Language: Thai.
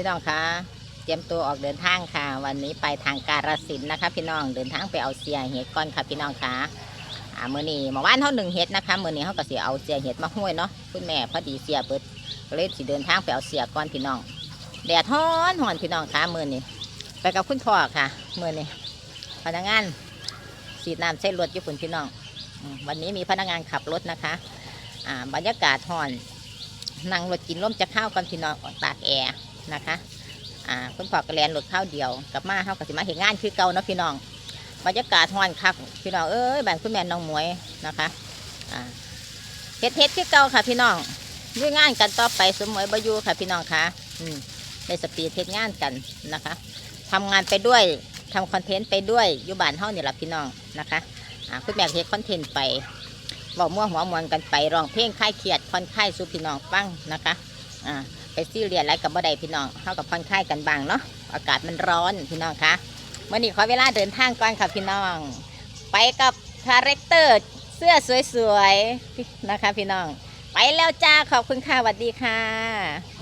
พี่น้องคะเตรียมตัวออกเดินทางค่ะ วันนี้ไปทางการสินนะคะ พี่น้องเดินทางไปเอาเสียเห็ดก่อนค่ะพี่น้องคะอ่ามือนี้เมื่านเท่าหนึ่งเห็ดนะคะมือนี้เขาก็สิเอาเสียเห็ดมาห้วยเนาะคุณแม่พอดีเสียเปิดเลยสิเดินทางไปเอาเสียก่อนพี่น้องแดดฮ้อนฮ้อนพี่น้องคะมือนี้ไปกับคุณพ่อค่ะมือนี้พนักงานสีน้ำใส่รถญี่ปุ่นพี่น้อง วันนี้มีพนักงานขับรถนะคะอ่าบรรยากาศฮ้อนนั่งรถกินร่มจะข้าวก่อนพี่น้องตากแอร์ นะคะอ่าคุณพ่อกระแลนรถข้าวเดียวกลับมาเขาก็สิมาเห็นงานคือเก่าเนาะพี่น้องบรรยากาศฮ้อนคักพี่น้องเอ้ยบ้านคุณแม่น้องมวยนะคะอ่าเฮ็ดเฮ็ดคือเก่าค่ะพี่น้องด้วยงานกันต่อไปสมวยบายูค่ะพี่น้องค่ะอืมในสปีดเฮ็ดงานกันนะคะทำงานไปด้วยทำคอนเทนต์ไปด้วยอยู่บ้านเฮานี่แหละพี่น้องนะคะอ่าคุณแม่เฮ็ดคอนเทนต์ไปบอกมั่วหัวมวนกันไปร้องเพลงคลายเครียดผ่อนคลายสู่พี่น้องฟังนะคะ อ่าไปซีเรียสอะไรกับบ่ได้พี่น้องเท่ากับผ่อนคลายกันบ้างเนาะอากาศมันร้อนพี่น้องคะเมื่อนี้ขอเวลาเดินทางก่อนค่ะพี่น้อง ไปกับคาแรคเตอร์เสื้อสวยๆนะคะพี่น้อง ไปแล้วจ้าขอบคุณค่ะสวัสดีค่ะ